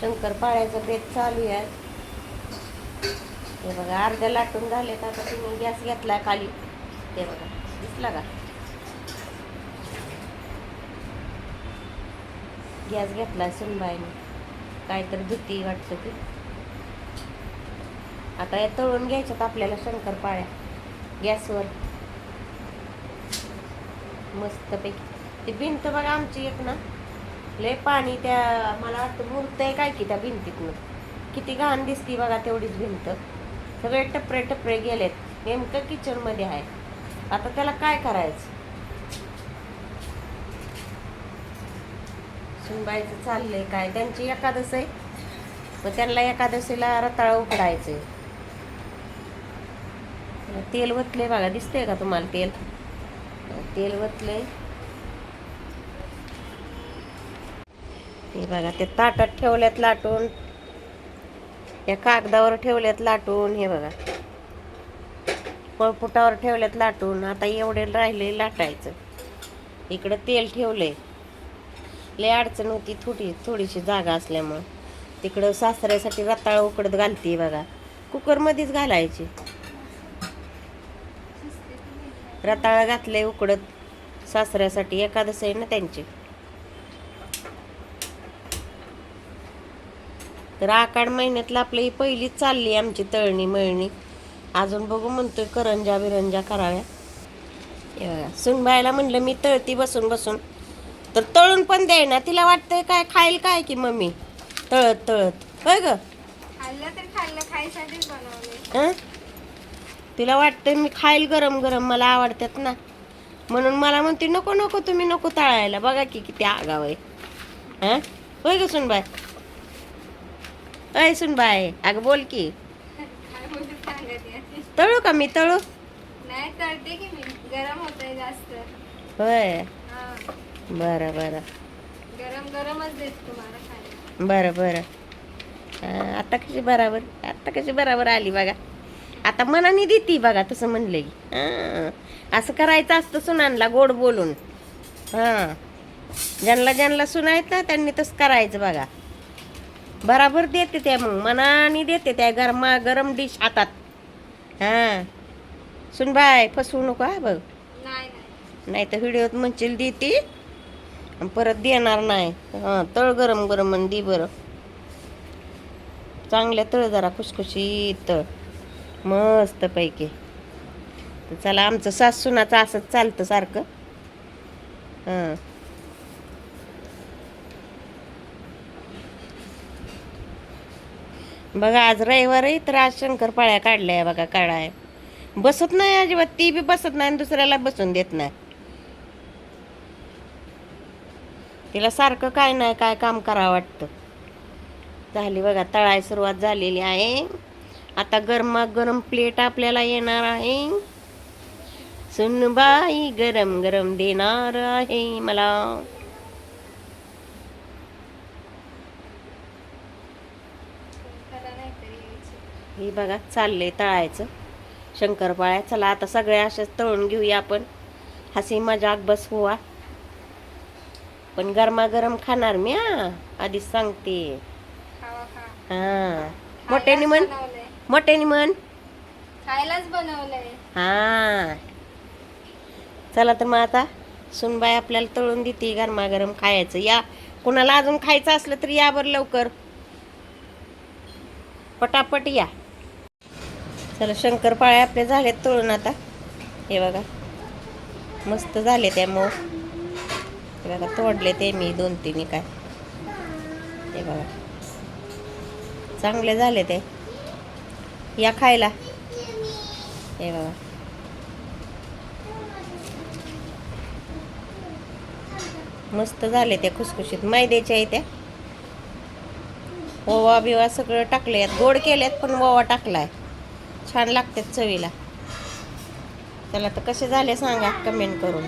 शंकरपाळ्याचं बेत चालू आहे. ते बघा अर्ध्या लाटून झालेत आता तुम्ही गॅस घेतला खाली. ते बघा दिसला का? गॅस घेतला सुनबाईने. काहीतरी भीती वाटतं की आता या तळून घ्यायच्यात आपल्याला शंकरपाळ्या. गॅसवर. मस्तपैकी. ती भिंत बघा आमची एक ना. लय पाणी त्या मला वाटतं मूर्त आहे काय की त्या भिंतीतनं. किती घाण दिसती बघा तेवढीच भिंत. सगळे टपरे टपरे गेलेत. नेमकं किचनमध्ये आहे. आता त्याला काय करायचं? सुनबाईचं चाललंय काय? त्यांची एकादश आहे. मग त्यांना एकादशीला रताळ उकडायचंय. तेल वतले बघा. दिसतंय का तुम्हाला तेल? तेल वतले हे बघा ते ताटात ठेवल्यात लाटून. या कागदावर ठेवल्यात लाटून हे बघा. पळपुटावर ठेवल्यात लाटून. आता एवढे राहिले लाटायचं. इकडं तेल ठेवले लय अडचण होती थोडी थोडीशी जागा असल्यामुळं. तिकडं सासऱ्यासाठी रताळ उकडत घालते बघा. कुकरमध्येच घालायची. रताळ घातले उकडत. सासऱ्यासाठी एकादश आहे ना त्यांची. तर आकाड महिन्यातलं आपली ही पहिलीच चालली आमची तळणी मळणी. अजून बघू म्हणतोय करंजा बिरंजा कराव्या. सुनबायला म्हणलं मी तळती बसून बसून. तर तळून पण द्याय ना तिला वाटतंय काय खाईल काय की मम्मी. तळत तळत. होय ग? खाल्लं तर खाल्लं खायसाठीच बनवले? तिला वाटतंय मी खाईल गरम गरम मला आवडतात ना. म्हणून मला म्हणते नको नको तुम्ही नको तळायला. बघा की किती आगाव आहे. हं? होय ग सुनबाय अय सुनबाय अगं बोल की. आहे. तळू का मी तळू? नाही तळते की मी. गरम होतंय जास्त. होय. बरं बरं. गरम गरमच देत तुम्हाला खायला. बरं बरं. आता कशी बराबर आता कशी बराबर आली बघा. आता मनाने देती बघा तसं म्हणलं की हं, असं करायचं असतं सुनांना गोड बोलून. हां. ज्यांना ज्यांना सुनायत ना त्यांनी तसं करायचं बघा. बराबर देते त्या मग मनाने देते त्या गरमा गरम डिश हातात. हां. सुनबाय फसवू नको हा बघ. नाही तर व्हिडिओत म्हणशील देते. परत देणार नाही. हां तळ गरम गरम आणि दे बरं. चांगल्या तळ जरा खुशखुशीत तळ मस्त पैकी. तर चला आमचं सासूनाचं असंच चालतं सारखं. हां. बघा आज रविवारही तर आज शंकरपाळ्या काढल्या बघा काढाय. बसत नाही अजिबात ती बी बसत नाही आणि दुसऱ्याला बसून देत नाही. तिला सारखं काय नाही काय काम करावं वाटतं. झाली बघा तळाय सुरुवात झालेली आहे. आता गरमा गरम प्लेट आपल्याला येणार आहे. सुनबाई गरम गरम देणार आहे मला खरं नाही तरी यायची हे बघा चाललंय तळायचं. शंकरपाळ्या चला आता सगळ्या अशाच तळून घेऊया आपण. हसी मजाक बस हुआ. पण गरमागरम खाणार मी हा. आधीच सांगते. हा. मोठ्याने म्हण. मोठ्याने म्हण. खायलाच बनवलंय. हा. चला तर मग आता सुनबाई आपल्याला तळून देते गरमागरम खायचं. या कुणाला अजून खायचं असलं तर या बरं लवकर. पटापट या. चला शंकरपाळे आपले झाले तळून आता. हे बघा. मस्त झाले त्या मऊ. हे बघा तोडले ते मी दोन तीन काय. हे बघा. चांगले झाले ते. या खायला. हे बघा. मस्त झाले त्या खुसखुशीत. मैद्याच्या आहे त्या. ओवा बिवा सगळं टाकले आहेत गोड केल्यात पण ओवा टाकलाय. छान लागतात चवीला. चला तर कसे झाले सांगा कमेंट करून.